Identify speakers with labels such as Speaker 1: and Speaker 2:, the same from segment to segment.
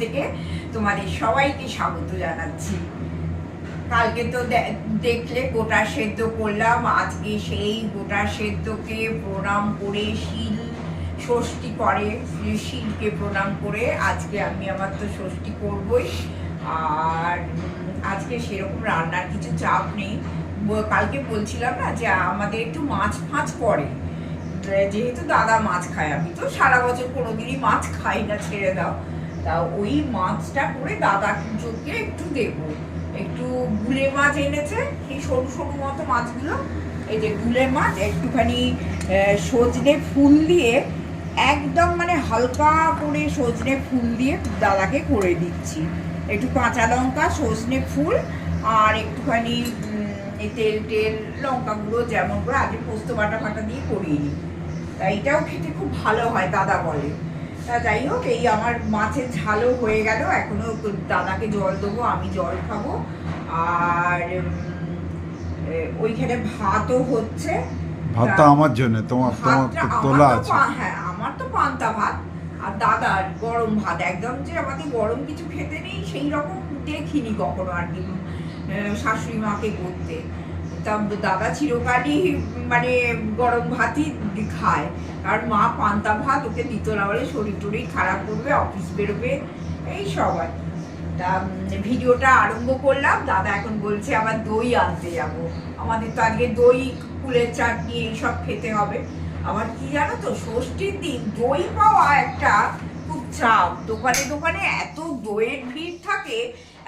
Speaker 1: থেকে তোমাদের সবাইকে স্বাগত জানাচ্ছি। কালকে তো দেখলে গোটা সেদ্ধ করলাম, আজকে সেই গোটা সেদ্ধকে প্রণাম করে শিল, ষষ্ঠী করে, শিলকে প্রণাম করে আজকে আমি আমার তো ষষ্ঠী করবই। আর আজকে সেরকম রান্নার কিছু চাপ নেই। কালকে বলছিলাম না যে আমাদের একটু মাছ ফাঁচ করে। যেহেতু দাদা মাছ খায়, আমি তো সারা বছর কোনোদিনই মাছ খাই না, ছেড়ে দাও। তা ওই মাছটা করে দাদা চোখে একটু দেবো। একটু গুলে মাছ এনেছে সেই সরু সরু মতো মাছগুলো। এই যে গুলে মাছ, একটুখানি সজনে ফুল দিয়ে একদম মানে হালকা করে সজনে ফুল দিয়ে দাদাকে করে দিচ্ছি। একটু কাঁচা লঙ্কা, সজনে ফুল আর একটুখানি এই তেল টেল লঙ্কা গুঁড়ো যেমন করে আগে পোস্ত বাটা ফাটা দিয়ে করিয়ে নিই। তা এটাও খেতে খুব ভালো হয়, দাদা বলে। তা যাই হোক এই আমার মাছের ঝালও হয়ে গেল। এখনও দাদাকে জল দেবো আমি জল খাব। আর ওইখানে ভাতও হচ্ছে।
Speaker 2: ভাতটা আমার জন্য তোমার তোমার তো তোলা আছে।
Speaker 1: হ্যাঁ আমার তো পান্তা ভাত। আর দাদার গরম ভাত। একদম যে আমাদের গরম কিছু খেতে নেই সেই রকম দেখিনি কখনো আর কি শাশুড়ি মাকে করতে। তা দাদা চিরকালই মানে গরম ভাতই খায়। আর মা পান্তা ভাত, ওকে দিত না বলে শরীর টরীর খারাপ করবে, অফিস বেরোবে, এই সবাই তা ভিডিওটা আরম্ভ করলাম। দাদা এখন বলছে আবার দই আনতে যাব। আমাদের তো আজকে দই কুলের চাটনি এইসব খেতে হবে। আবার কি জানো তো, ষষ্ঠীর দিন দই পাওয়া একটা খুব চাপ। দোকানে দোকানে এত দইয়ের ভিড় থাকে,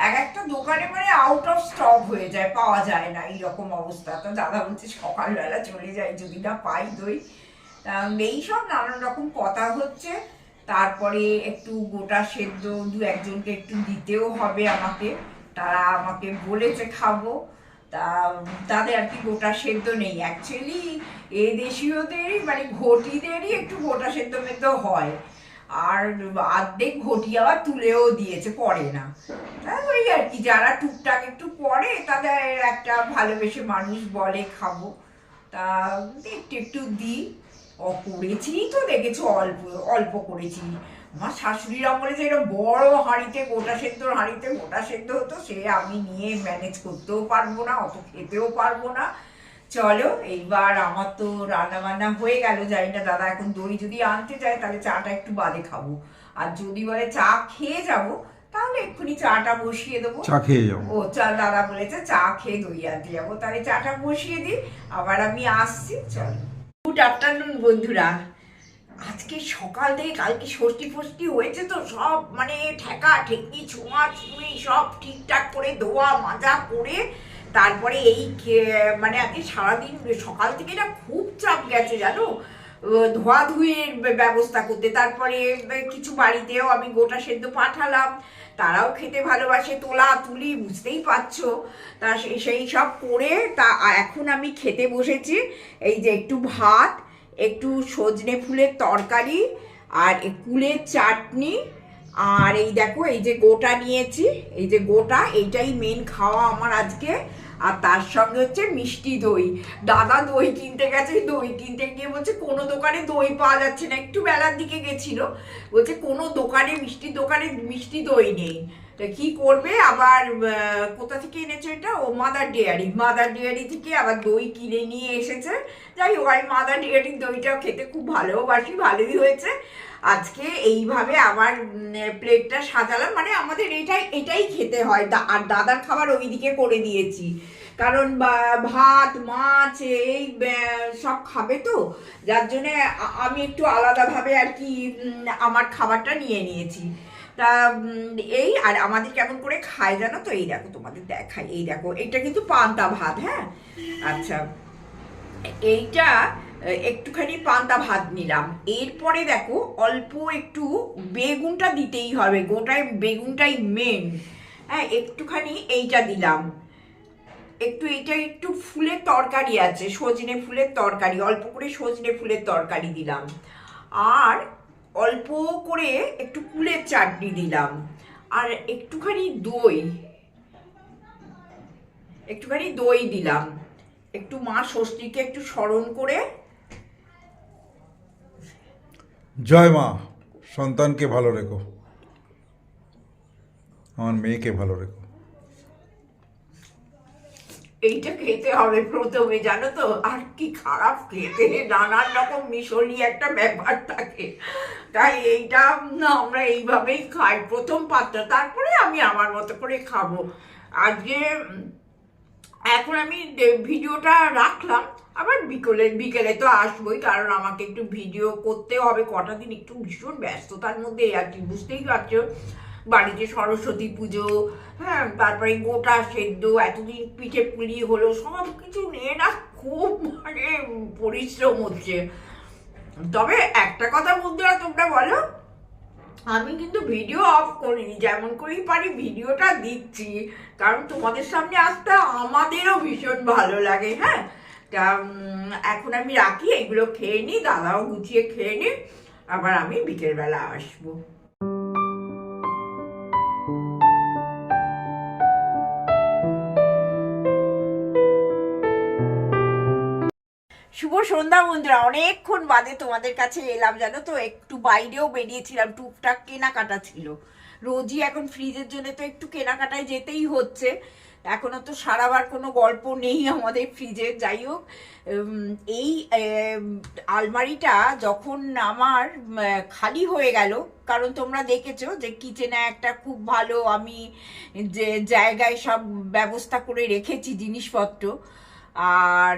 Speaker 1: এক একটা দোকানে মানে আউট অফ স্টক হয়ে যায়, পাওয়া যায় না, এইরকম অবস্থা। তো দাদা বলছে সকালবেলা চলে যায় যদি না পাই দই। এইসব নানান রকম কথা হচ্ছে। তারপরে একটু গোটা সেদ্ধ, দু একজনকে একটু দিতেও হবে আমাকে। তারা আমাকে বলেছে খাব। তা, তাদের আর কি গোটা সেদ্ধ নেই। অ্যাকচুয়ালি এ দেশীয়দেরই মানে ঘটিদেরই একটু গোটা সেদ্ধ মেদ্ধ হয়। আর অর্ধেক ঘটি আবার তুলেও দিয়েছে পড়ে না। ওই আর কি, যারা টুকটাক একটু পড়ে তাদের একটা ভালোবেসে মানুষ বলে খাব। তা একটু একটু দিই। করেছি তো দেখেছ? অল্প অল্প করেছি আমার শাশুড়িরা বলে যে এরকম বড় হাঁড়িতে গোটা সেদ্ধ হাঁড়িতে গোটা সেদ্ধ হতো সে আমি নিয়ে ম্যানেজ করতেও পারব না অত খেতেও পারব না। চলো এইবার আমার তো রান্না বান্না হয়ে গেল জানি না দাদা এখন দই যদি আনতে যায় তাহলে চাটা একটু বাদে খাব। আর যদি বলে চা খেয়ে যাব তাহলে এক্ষুনি চাটা বসিয়ে দেবো।
Speaker 2: চা খেয়ে যাব।
Speaker 1: ও চা দাদা বলেছে চা খেয়ে দই আনতে যাব। তাহলে চাটা বসিয়ে দিই আবার আমি আসছি চলো। গুড আফটারনুন বন্ধুরা। আজকে সকাল থেকে কালকে ষষ্ঠী ফষ্টি হয়েছে তো সব মানে ঠেকা ঠেকি ছোঁয়া ছুঁই সব ঠিকঠাক করে ধোয়া মাজা করে তারপরে এই মানে আজকে সারাদিন সকাল থেকে এটা খুব চাপ গেছে, জানো? ধোয়া ধুয়ের ব্যবস্থা করতে। তারপরে কিছু বাড়িতেও আমি গোটা সেদ্ধ পাঠালাম। তারাও খেতে ভালোবাসে, তোলা, তুলি, বুঝতেই পারছ। তা সেই সব করে তা এখন আমি খেতে বসেছি। এই যে একটু ভাত, একটু সজনে ফুলের তরকারি আর কুলের চাটনি। আর এই দেখো, এই যে গোটা নিয়েছি। এই যে গোটা, এইটাই মেন খাওয়া আমার আজকে। আর তার সঙ্গে হচ্ছে মিষ্টি দই। দাদা দই কিনতে গেছে, দই কিনতে গিয়ে বলছে, কোনো দোকানে দই পাওয়া যাচ্ছে না। একটু বেলার দিকে গেছিল। বলছে, কোনো দোকানে মিষ্টি দোকানে মিষ্টি দই নেই। কি করবে? আবার কোথা থেকে এনেছে এটা? ও মাদার ডেয়ারি মাদার ডেয়ারি থেকে আবার দই কিনে নিয়ে এসেছে। যাই হোক, আমি মাদার ডেয়ারির দইটাও খেতে খুব ভালোবাসি, ভালোই হয়েছে। আজকে এইভাবে আমার প্লেটটা সাজালাম। মানে আমাদের এটাই এটাই খেতে হয়। আর দাদার খাবার ওইদিকে করে দিয়েছি। কারণ ভাত, মাছ, এই সব খাবে তো। যার জন্যে আমি একটু আলাদাভাবে আর কি আমার খাবারটা নিয়ে নিয়েছি। তা এই আর আমাদের কেমন করে খায় জানো তো? এই দেখো তোমাদের দেখাই। এই দেখো এটা কিন্তু পান্তা ভাত হ্যাঁ? আচ্ছা এইটা একটুখানি পান্তা ভাত নিলাম। এরপরে দেখো, অল্প একটু বেগুনটা দিতেই হবে, গোটায় বেগুনটাই মেন হ্যাঁ একটুখানি এইটা দিলাম। একটু এইটা একটু ফুলের তরকারি আছে, সজনে ফুলের তরকারি, অল্প করে সজনে ফুলের তরকারি দিলাম। আর অল্প করে একটু কুলের চাটনি দিলাম। আর একটুখানি দই। একটুখানি দই দিলাম। একটু মা ষষ্ঠীকে একটু স্মরণ করে।
Speaker 2: জয় মা, সন্তানকে ভালো রেখো। আমার মেয়েকে ভালো রেখো।
Speaker 1: এইটা খেতে হবে প্রথমে, জানো তো? আর কি খারাপ খেতে। নানান রকম মিশরি একটা ব্যাপার থাকে। তাই এইটা আমরা এইভাবেই খাই। প্রথম পাত্র, তারপরে আমি আমার মতো করে খাব। আজকে এখন আমি ভিডিওটা রাখলাম। আবার বিকেলে বিকেলে তো আসবোই, কারণ আমাকে একটু ভিডিও করতে হবে। কটা দিন একটু ভীষণ ব্যস্ততার মধ্যে আর কি বুঝতেই পারছ? বাড়িতে সরস্বতী পুজো হ্যাঁ তারপরে গোটা সেদ্ধ, এতদিন পিঠে পুলি হলো সব কিছু নিয়ে না খুব মানে পরিশ্রম হচ্ছে। তবে একটা কথা বন্ধুরা তোমরা বলো, আমি কিন্তু ভিডিও অফ করিনি, যেমন করেই পারি ভিডিওটা দিচ্ছি, কারণ তোমাদের সামনে আসতে আমাদেরও ভীষণ ভালো লাগে হ্যাঁ? তা এখন আমি রাখি এগুলো খেয়ে নিই দাদাও গুছিয়ে খেয়ে নিই আবার আমি বিকেলবেলা আসব। শুভ সন্ধ্যা বন্ধুরা, অনেকক্ষণ বাদে তোমাদের কাছে এলাম, জানো তো? একটু বাইরেও বেরিয়েছিলাম, টুকটাক কেনাকাটা ছিল। রোজই এখন ফ্রিজের জন্য তো একটু কেনাকাটায় যেতেই হচ্ছে। এখনও তো সারাবার কোনো গল্প নেই আমাদের ফ্রিজে যাই হোক এই আলমারিটা যখন আমার খালি হয়ে গেল, কারণ তোমরা দেখেছ যে কিচেনে একটা খুব ভালো আমি যে জায়গায় সব ব্যবস্থা করে রেখেছি জিনিসপত্র আর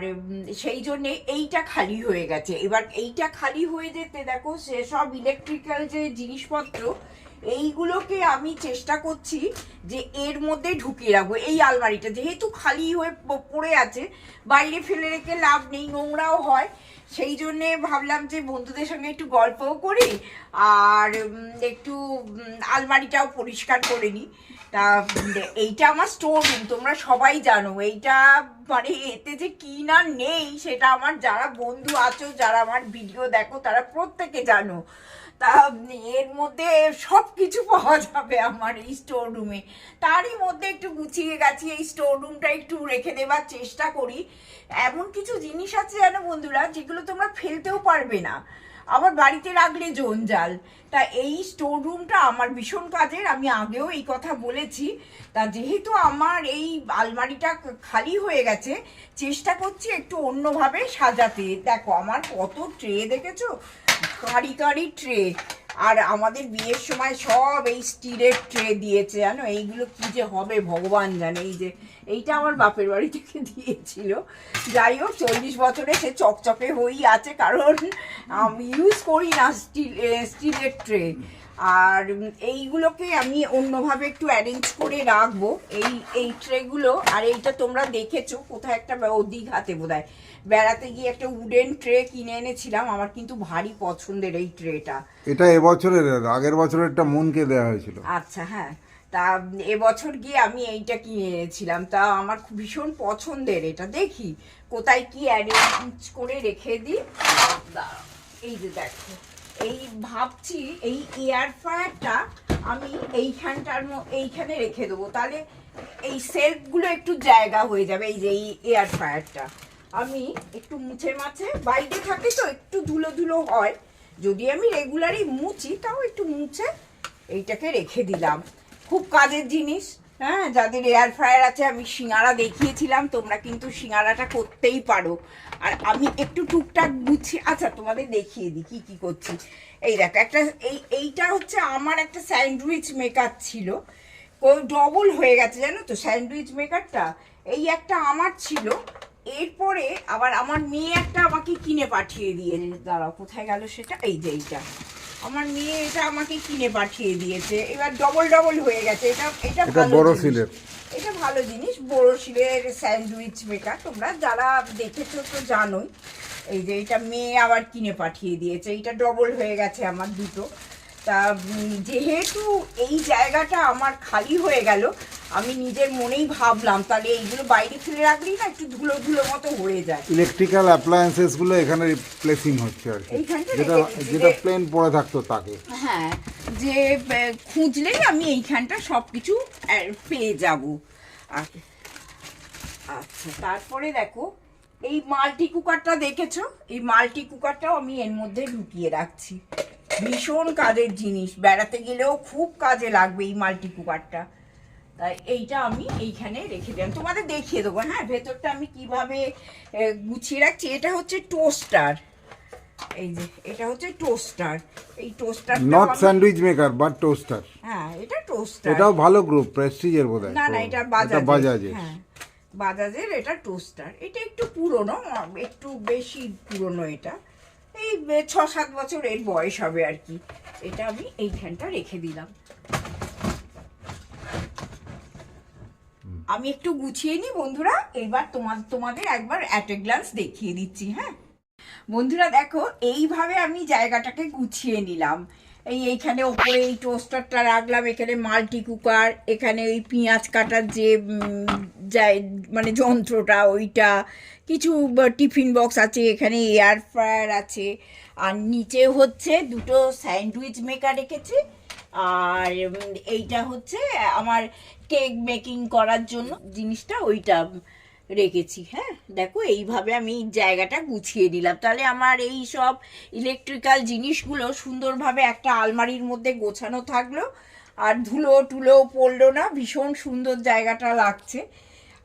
Speaker 1: সেই জন্যে এইটা খালি হয়ে গেছে। এবার এইটা খালি হয়ে যেতে দেখো সেসব ইলেকট্রিক্যাল যে জিনিসপত্র, এইগুলোকে আমি চেষ্টা করছি যে এর মধ্যে ঢুকিয়ে রাখব, এই আলমারিটা। যেহেতু খালি হয়ে পড়ে আছে, বাইরে ফেলে রেখে লাভ নেই, নোংরাও হয়। সেই জন্যে ভাবলাম যে বন্ধুদের সঙ্গে একটু গল্পও করি, আর একটু আলমারিটাও পরিষ্কার করে নিই। তা এইটা আমার স্টোর রুম তোমরা সবাই জানো। এইটা মানে এতে যে কি না নেই, সেটা আমার যারা বন্ধু আছো, যারা আমার ভিডিও দেখো, তারা প্রত্যেকে জানো। তা, এর মধ্যে সব কিছু পাওয়া যাবে আমার এই স্টোর রুমে তারই মধ্যে একটু গুছিয়ে গেছি এই স্টোর রুমটা একটু রেখে দেবার চেষ্টা করি। এমন কিছু জিনিস আছে জানো বন্ধুরা, যেগুলো তোমরা ফেলতেও পারবে না। আবার বাড়িতে রাখলে জঞ্জাল। তা এই স্টোর রুমটা আমার ভীষণ কাজের, আমি আগেও এই কথা বলেছি। তা যেহেতু আমার এই আলমারিটা খালি হয়ে গেছে, চেষ্টা করছি একটু অন্যভাবে সাজাতে। দেখো, আমার কত ট্রে দেখেছ? কারি কারি ট্রে আর আমাদের বিয়ের সময় সব এই স্টিলের ট্রে দিয়েছে, জানো? এইগুলো কি যে হবে ভগবান জানে। এই যে, এইটা আমার বাপের বাড়ি থেকে দিয়েছিল। যাই হোক, চল্লিশ বছরে সে চকচকে হয়েই আছে, কারণ আমি ইউজ করি না স্টিল স্টিলের ট্রে। আর এইগুলোকে আমি অন্যভাবে একটু অ্যারেঞ্জ করে রাখব। এই এই ট্রেগুলো আর এইটা তোমরা দেখেছ কোথায় একটা ও দীঘাতে বোধ হয় বেড়াতে গিয়ে একটা উডেন ট্রে কিনে এনেছিলাম আমার কিন্তু ভারী পছন্দের এই ট্রেটা
Speaker 2: এটা এবছরের আগের বছরের একটা মনকে দেওয়া হয়েছিল।
Speaker 1: আচ্ছা হ্যাঁ। তা এবছর গিয়ে আমি এইটা কিনে এনেছিলাম। তা আমার খুব ভীষণ পছন্দের এটা। দেখি কোথায় কি অ্যারেঞ্জ করে রেখে দিই। এই যে দেখো। এই ভাবছি এই এয়ার ফ্রায়ারটা আমি এইখানটার এইখানে রেখে দেবো। তাহলে এই সেলফগুলো একটু জায়গা হয়ে যাবে এই যে এই এয়ার ফ্রায়ারটা আমি একটু মুছে মাছে, বাইরে থাকে তো একটু ধুলো ধুলো হয়। যদি আমি রেগুলারই মুছি, তাও একটু মুছে এইটাকে রেখে দিলাম। খুব কাজের জিনিস হ্যাঁ? যাদের এয়ার ফ্রায়ার আছে, আমি সিঙ্গারা দেখিয়েছিলাম, তোমরা কিন্তু সিঙ্গারাটা করতেই পারো। আর আমি একটু টুকটাক গুছি আচ্ছা তোমাদের দেখিয়ে দিই কি কি করছি। এই দেখো একটা এই এইটা হচ্ছে আমার একটা স্যান্ডউইচ মেকার ছিল। ডবল হয়ে গেছে জানো তো স্যান্ডউইচ মেকারটা। এই একটা আমার ছিল। এরপরে আবার আমার মেয়ে একটা আমাকে কিনে পাঠিয়ে দিয়ে দাঁড়াও কোথায় গেল সেটা? এই যে এইটা। আমার মেয়ে এটা আমাকে কিনে পাঠিয়ে দিয়েছে। এবার ডবল ডবল হয়ে গেছে। এটা এটা
Speaker 2: বড়
Speaker 1: জিনিস। এটা ভালো জিনিস। বড়শিলের স্যান্ডউইচ মেকার। তোমরা যারা দেখেছ তো জানোই। এই যে এটা মেয়ে আবার কিনে পাঠিয়ে দিয়েছে। এটা ডবল হয়ে গেছে আমার দুটো। তা যেহেতু এই জায়গাটা আমার খালি হয়ে গেল আমি নিজের মনেই ভাবলাম তাহলে এইগুলো বাইরে ফেলে রাখলেই না একটু ধুলো ধুলো মতো হয়ে যায়?
Speaker 2: ইলেকট্রিক্যাল অ্যাপ্লায়েন্সেসগুলো এখানে রিপ্লেসিং হচ্ছে আর কি। যেটা যেটা প্লেন পড়ে থাকতো তাকে।
Speaker 1: হ্যাঁ যে খুঁজলেই আমি এইখানটা সব কিছু পেয়ে যাব। আচ্ছা তারপরে দেখো এই মাল্টি কুকারটা দেখেছ? এই মাল্টি কুকারটাও আমি এর মধ্যে ঢুকিয়ে রাখছি। ভীষণ কাজের জিনিস বেড়াতে গেলেও খুব কাজে লাগবে এই মাল্টি কুকারটা তাই এইটা আমি এইখানে রেখে দিলাম। তোমাদের দেখিয়ে দেবো হ্যাঁ? ভেতরটা আমি কীভাবে গুছিয়ে রাখছি এটা হচ্ছে টোস্টার। এই যে এটা হচ্ছে টোস্টার। এই toaster
Speaker 2: not sandwich maker but toaster
Speaker 1: হ্যাঁ এটা টোস্টার।
Speaker 2: এটাও ভালো গ্রুপ প্রেস্টিজের বোধ হয়
Speaker 1: না না এটা বাজাজের।
Speaker 2: বাজাজের।
Speaker 1: হ্যাঁ বাজাজের এটা টোস্টার। এটা একটু পুরনো একটু বেশি পুরনো এটা। এই ছ সাত বছর এর বয়স হবে আর কি। এটা আমি এইখানটা রেখে দিলাম। আমি একটু গুছিয়ে নিই বন্ধুরা। এবার তোমার, তোমাদের একবার অ্যাট এ গ্লান্স দেখিয়ে দিচ্ছি হ্যাঁ? বন্ধুরা, দেখো, এইভাবে আমি জায়গাটাকে গুছিয়ে নিলাম। এই এইখানে ওপরে এই টোস্টারটা রাখলাম, এখানে মাল্টি কুকার এখানে ওই পেঁয়াজ কাটার যে মানে যন্ত্রটা, ওইটা, কিছু টিফিন বক্স আছে, এখানে এয়ার ফ্রায়ার আছে, আর নিচে হচ্ছে দুটো স্যান্ডউইচ মেকার রেখেছি। আর এইটা হচ্ছে আমার কেক মেকিং করার জন্য জিনিসটা ওইটা রেখেছি হ্যাঁ? দেখো, এইভাবে আমি জায়গাটা গুছিয়ে দিলাম তাহলে আমার এই সব ইলেকট্রিক্যাল জিনিসগুলো সুন্দরভাবে একটা আলমারির মধ্যে গোছানো থাকল। আর ধুলো টুলো পড়ল না, ভীষণ সুন্দর জায়গাটা লাগছে।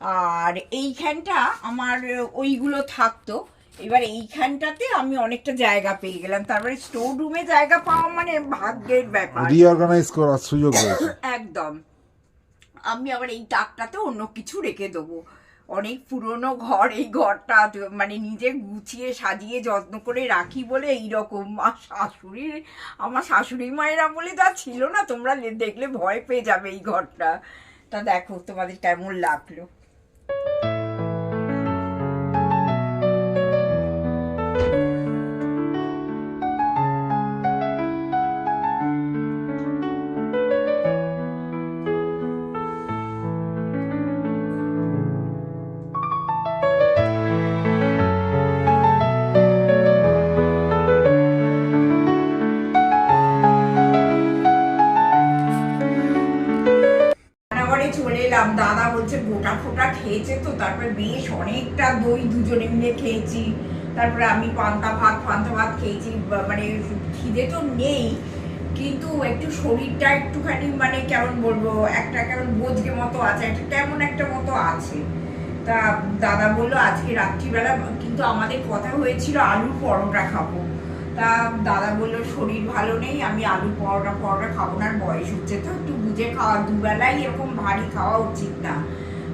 Speaker 1: আর এইখানটা আমার, ওইগুলো থাকতো। এবার এইখানটাতে আমি অনেকটা জায়গা পেয়ে গেলাম। তারপরে স্টোর রুমে জায়গা পাওয়া মানে ভাগ্যের ব্যাপার।
Speaker 2: রিঅর্গানাইজ করার সুযোগ রয়েছে।
Speaker 1: একদম। আমি আবার এই তাকটাতে অন্য কিছু রেখে দেবো। অনেক পুরনো ঘর এই ঘরটা মানে নিজে গুছিয়ে সাজিয়ে যত্ন করে রাখি বলে এইরকম। আর শাশুড়ির আমার শাশুড়ি মায়েরা বলে তা ছিল না তোমরা দেখলে ভয় পেয়ে যাবে এই ঘরটা। তা দেখো তোমাদের কেমন লাগল। গোটা ফোটা খেয়েছে তো, তারপরে বেশ অনেকটা দই দুজনে মিলে খেয়েছি। তারপরে আমি পান্তা ভাত পান্তা ভাত খেয়েছি মানে খিদে তো নেই, কিন্তু একটু শরীরটা একটুখানি মানে কেমন বলব, একটা কেমন বোঝকে মতো আছে, একটা কেমন একটা মতো আছে। তা দাদা বলল, আজকে রাত্রিবেলা কিন্তু আমাদের কথা হয়েছিল আলুর পরোটা খাব। তা দাদা বলল, শরীর ভালো নেই, আমি আলু পরোটা পরোটা খাব না বয়স হচ্ছে তো, একটু বুঝে খাওয়া, দুবেলাই এরকম ভারী খাওয়া উচিত না।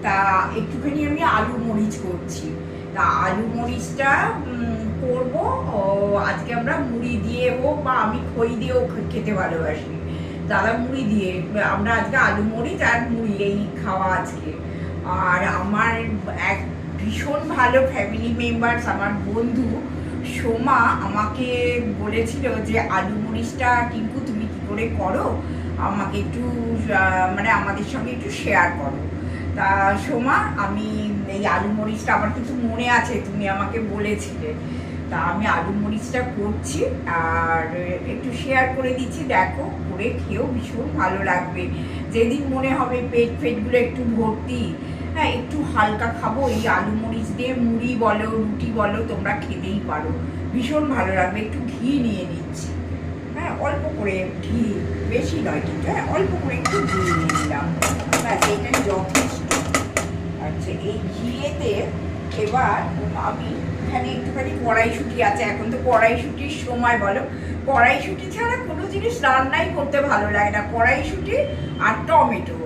Speaker 1: তা একটুখানি আমি আলু মরিচ করছি। তা আলু মরিচটা করব। আজকে আমরা মুড়ি দিয়ে হোক বা আমি খই দিয়েও খেতে ভালোবাসি। দাদা মুড়ি দিয়ে, আমরা আজকে আলু মরিচ আর মুড়ি এই খাওয়া আজকে। আর আমার এক ভীষণ ভালো ফ্যামিলি মেম্বার্স আমার বন্ধু সোমা আমাকে বলেছিল যে আলু মরিচটা টিঙ্কু তুমি কী করে করো? আমাকে একটু মানে আমাদের সঙ্গে একটু শেয়ার করো। তা সোমা, আমি এই আলু মরিচটা, আমার কিন্তু মনে আছে, তুমি আমাকে বলেছিলে। তা আমি আলু মরিচটা করছি, আর একটু শেয়ার করে দিচ্ছি, দেখো, করে খেয়েও ভীষণ ভালো লাগবে। যেদিন মনে হবে পেট ফেটগুলো একটু ভর্তি হ্যাঁ একটু হালকা খাব, এই আলু মরিচ দিয়ে মুড়ি বলো, রুটি বলো, তোমরা খেতেই পারো। ভীষণ ভালো লাগবে, একটু ঘি নিয়ে নিচ্ছি। হ্যাঁ অল্প করে ঘি, বেশি নয় কিন্তু হ্যাঁ অল্প করে একটু ঘি নিয়ে নিলাম। ব্যাস এইটাই যথেষ্ট। আচ্ছা এই ঘিয়েতে এবার আমি এখানে একটুখানি কড়াইশুটি আছে। এখন তো কড়াইশুটির সময় বলো। কড়াইশুটি ছাড়া কোনো জিনিস রান্নাই করতে ভালো লাগে না। কড়াইশুটি আর টমেটো।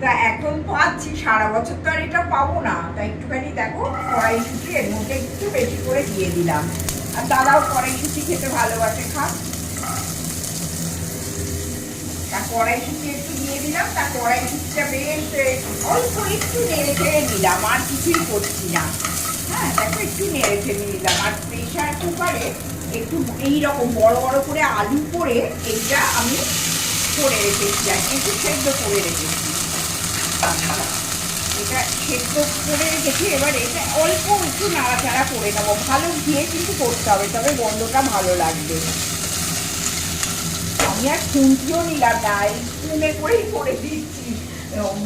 Speaker 1: তা এখন পাচ্ছি, সারা বছর তো আর এটা পাবো না। তা একটুখানি দেখো, কড়াইশুটি এর মধ্যে একটু বেশি করে দিয়ে দিলাম। আর দাদাও কড়াইশুটি খেতে ভালোবাসে, খা। তা একটু দিলাম তা অল্প একটু নেড়ে আর কিছুই করছি না। হ্যাঁ দেখো, একটু নেড়ে আর একটু বড় বড় করে আলু করে আমি করে সেদ্ধ করে রেখেছি। এটা সেদ্ধ করে রেখেছি, এবার এটা অল্প একটু করে নেব। ভালো ঘিয়ে কিন্তু করতে হবে, তবে গন্ধটা ভালো লাগবে। আমি আর খুন্তিও নিলাম না স্পুনে করেই করে দিচ্ছি।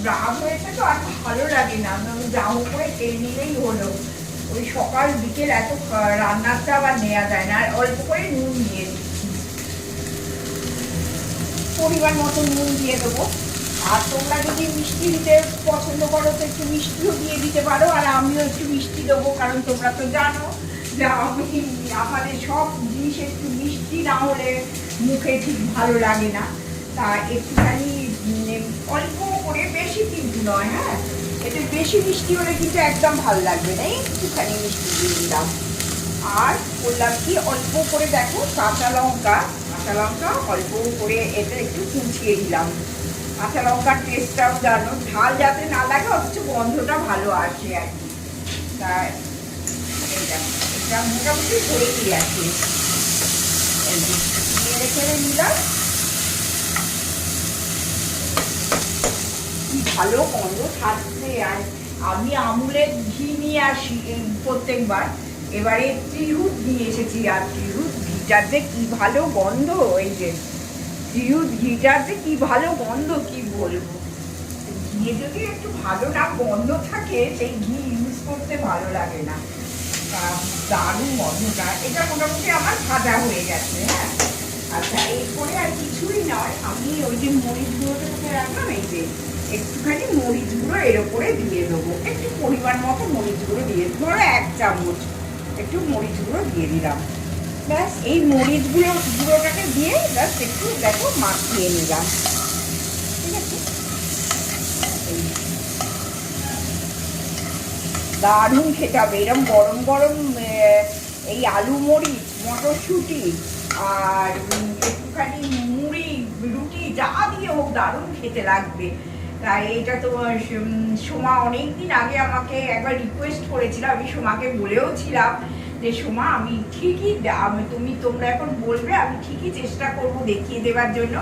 Speaker 1: রাগ হয়েছে তো আর ভালো লাগে না, আমি যাও করে তেল নিলেই হলো। ওই সকাল বিকেল এত চাপ আর নেওয়া যায় না, আর অল্প করে নুন দিয়ে পরিমাণ মতো নুন দিয়ে দেবো। আর তোমরা যদি মিষ্টি দিতে পছন্দ করো, তো একটু মিষ্টিও দিয়ে দিতে পারো, আর আমিও একটু মিষ্টি দেবো, কারণ তোমরা তো জানো যে আমি আমাদের সব জিনিস একটু মিষ্টি না হলে মুখে ঠিক ভালো লাগে না। তা একটুখানি উম, অল্প করে বেশি কিন্তু নয় হ্যাঁ? এতে বেশি মিষ্টি হলে কিন্তু একদম ভালো লাগবে না? একটুখানি মিষ্টি দিয়ে দিলাম। আর করলাম কি অল্প করে দেখো কাঁচা লঙ্কা কাঁচা লঙ্কা অল্প করে এতে একটু কুচিয়ে দিলাম। কাঁচা লঙ্কার টেস্টটাও জানো ঝাল যাতে না লাগে অথচ গন্ধটা ভালো আসে আর কি। এই এটা মোটামুটি হয়ে গিয়েছে নেড়ে চেড়ে নিলাম ভালো গন্ধ থাকছে আর আমি আমুলের ঘি নিয়ে আসি প্রত্যেকবার। এবারে ত্রিহুত নিয়ে এসেছি আর ত্রিহুত ঘিটার যে কি ভালো গন্ধ, এই যে ত্রিহুত ঘিটার যে কি ভালো গন্ধ, কি বলব? ঘিয়ে যদি একটু ভালো না গন্ধ থাকে, সেই ঘি ইউজ করতে ভালো লাগে না। দারুণ গন্ধটা। এটা মোটামুটি আমার ভাজা হয়ে গেছে হ্যাঁ। আচ্ছা এরপরে আর কিছুই নয়, আমি ওই যে মরিচ গুঁড়োটা রাখলাম, এই যে একটুখানি মরিচ গুঁড়ো এর উপরে দিয়ে দেবো। একটু পরিমাণ মতো মরিচ গুঁড়ো দিয়ে ধরো এক চামচ একটু মরিচ গুঁড়ো দিয়ে দিলাম। ব্যাস, এই মরিচ গুঁড়ো গুঁড়োটাকে দিয়ে ব্যাস একটু দেখো মাখিয়ে নিলাম। ঠিক আছে? দারুণ খেতে হবে এরকম গরম গরম এই আলু মরিচ, মটরশুঁটি আর একটুখানি মুড়ি, রুটি যা দিয়ে হোক দারুণ খেতে লাগবে। তাই এটা তো সোমা অনেক দিন আগে আমাকে একবার রিকোয়েস্ট করেছিল, আমি সোমাকে বলেও ছিলাম যে, সোমা, আমি ঠিকই আমি, তুমি, তোমরা এখন বলবে, আমি ঠিকই চেষ্টা করব দেখিয়ে দেওয়ার জন্য।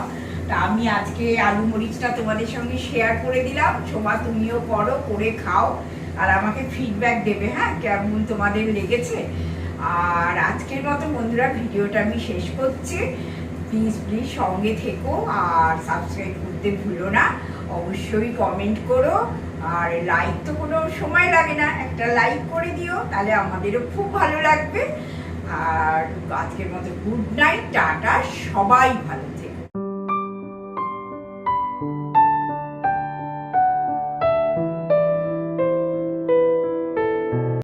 Speaker 1: তা আমি আজকে আলু মরিচটা তোমাদের সঙ্গে শেয়ার করে দিলাম। সোমা, তুমিও করো, করে খাও। আর আমাকে ফিডব্যাক দেবে হ্যাঁ? কেমন তোমাদের লেগেছে? আর আজকের মতো বন্ধুরা ভিডিওটা আমি শেষ করছি। প্লিজ প্লিজ সঙ্গে থেকো আর সাবস্ক্রাইব করতে ভুলো না। অবশ্যই কমেন্ট করো। আর লাইক তো কোনো সময় লাগে না, একটা লাইক করে দিও, তাহলে আমাদেরও খুব ভালো লাগবে। আর আজকের মতো গুড নাইট টাটা, সবাই ভালো।